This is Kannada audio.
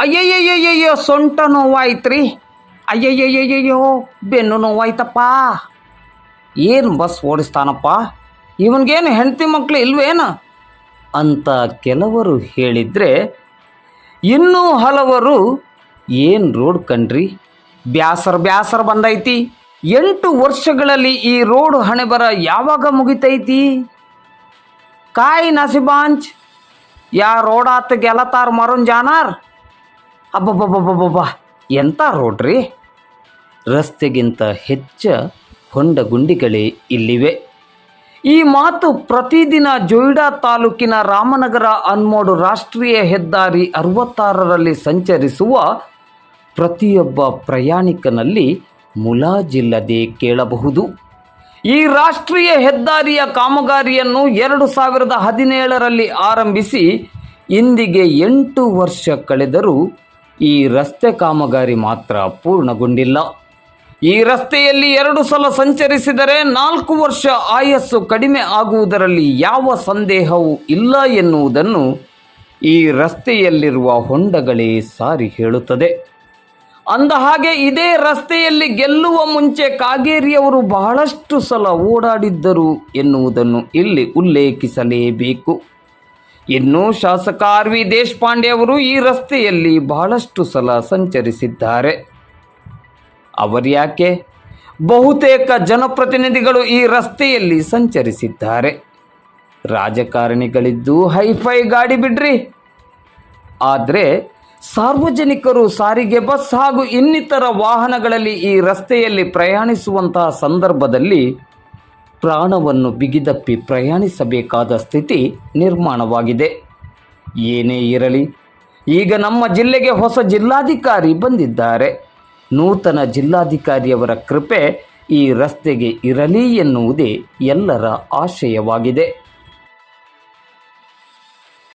ಅಯ್ಯಯ್ಯಯ್ಯಯ್ಯೋ, ಸೊಂಟ ನೋವಾಯ್ತ್ರಿ. ಅಯ್ಯಯ್ಯಯ್ಯಯ್ಯೋ, ಬೆನ್ನು ನೋವಾಯ್ತಪ್ಪ. ಏನು ಬಸ್ ಓಡಿಸ್ತಾನಪ್ಪ? ಇವನಿಗೇನು ಹೆಂಡತಿ ಮಕ್ಕಳು ಇಲ್ವೇನು? ಅಂತ ಕೆಲವರು ಹೇಳಿದರೆ, ಇನ್ನೂ ಹಲವರು, ಏನು ರೋಡ್ ಕಣ್ರಿ? ಬ್ಯಾಸರ ಬ್ಯಾಸರ ಬಂದೈತಿ. ಎಂಟು ವರ್ಷಗಳಲ್ಲಿ ಈ ರೋಡ್ ಹಣೆಬರ ಯಾವಾಗ ಮುಗಿತೈತಿ? ಕಾಯ್ ನಸಿಬಾಂಚ್, ಯಾ ರೋಡಾತ್ ಗೆಲತಾರ್ ಮರುನ್ ಜಾನಾರ್ ಅಬ್ಬಬ್ಬಬ್ಬಬ್ಬಬ್ಬ. ಎಂಥ ರೋಡ್ ರೀ ರಸ್ತೆಗಿಂತ ಹೆಚ್ಚ ಹೊಂಡ ಗುಂಡಿಗಳೇ ಇಲ್ಲಿವೆ. ಈ ಮಾತು ಪ್ರತಿದಿನ ಜೊಯ್ಡಾ ತಾಲೂಕಿನ ರಾಮನಗರ ಅನ್ಮೋಡು ರಾಷ್ಟ್ರೀಯ ಹೆದ್ದಾರಿ ಅರವತ್ತಾರರಲ್ಲಿ ಸಂಚರಿಸುವ ಪ್ರತಿಯೊಬ್ಬ ಪ್ರಯಾಣಿಕನಲ್ಲಿ ಮುಲಾಜಿಲ್ಲದೆ ಕೇಳಬಹುದು. ಈ ರಾಷ್ಟ್ರೀಯ ಹೆದ್ದಾರಿಯ ಕಾಮಗಾರಿಯನ್ನು ಎರಡು ಸಾವಿರದ ಹದಿನೇಳರಲ್ಲಿ ಆರಂಭಿಸಿ ಇಂದಿಗೆ ಎಂಟು ವರ್ಷ ಕಳೆದರೂ ಈ ರಸ್ತೆ ಕಾಮಗಾರಿ ಮಾತ್ರ ಪೂರ್ಣಗೊಂಡಿಲ್ಲ. ಈ ರಸ್ತೆಯಲ್ಲಿ ಎರಡು ಸಲ ಸಂಚರಿಸಿದರೆ ನಾಲ್ಕು ವರ್ಷ ಆಯಸ್ಸು ಕಡಿಮೆ ಆಗುವುದರಲ್ಲಿ ಯಾವ ಸಂದೇಹವೂ ಇಲ್ಲ ಎನ್ನುವುದನ್ನು ಈ ರಸ್ತೆಯಲ್ಲಿರುವ ಹೊಂಡಗಳೇ ಸಾರಿ ಹೇಳುತ್ತದೆ. ಅಂದ ಹಾಗೆ ಇದೇ ರಸ್ತೆಯಲ್ಲಿ ಗೆಲ್ಲುವ ಮುಂಚೆ ಕಾಗೇರಿಯವರು ಬಹಳಷ್ಟು ಸಲ ಓಡಾಡಿದ್ದರು ಎನ್ನುವುದನ್ನು ಇಲ್ಲಿ ಉಲ್ಲೇಖಿಸಲೇಬೇಕು. ಇನ್ನು ಶಾಸಕ ಆರ್ ವಿ ದೇಶಪಾಂಡೆ ಅವರು ಈ ರಸ್ತೆಯಲ್ಲಿ ಬಹಳಷ್ಟು ಸಲ ಸಂಚರಿಸಿದ್ದಾರೆ. ಅವರ್ಯಾಕೆ ಬಹುತೇಕ ಜನಪ್ರತಿನಿಧಿಗಳು ಈ ರಸ್ತೆಯಲ್ಲಿ ಸಂಚರಿಸಿದ್ದಾರೆ. ರಾಜಕಾರಣಿಗಳಿದ್ದು ಹೈಫೈ ಗಾಡಿ ಬಿಡ್ರಿ. ಆದರೆ ಸಾರ್ವಜನಿಕರು ಸಾರಿಗೆ ಬಸ್ ಹಾಗೂ ಇನ್ನಿತರ ವಾಹನಗಳಲ್ಲಿ ಈ ರಸ್ತೆಯಲ್ಲಿ ಪ್ರಯಾಣಿಸುವಂತಹ ಸಂದರ್ಭದಲ್ಲಿ ಪ್ರಾಣವನ್ನು ಬಿಗಿದಪ್ಪಿ ಪ್ರಯಾಣಿಸಬೇಕಾದ ಸ್ಥಿತಿ ನಿರ್ಮಾಣವಾಗಿದೆ. ಏನೇ ಇರಲಿ, ಈಗ ನಮ್ಮ ಜಿಲ್ಲೆಗೆ ಹೊಸ ಜಿಲ್ಲಾಧಿಕಾರಿ ಬಂದಿದ್ದಾರೆ. ನೂತನ ಜಿಲ್ಲಾಧಿಕಾರಿಯವರ ಕೃಪೆ ಈ ರಸ್ತೆಗೆ ಇರಲಿ ಎನ್ನುವುದೇ ಎಲ್ಲರ ಆಶಯವಾಗಿದೆ.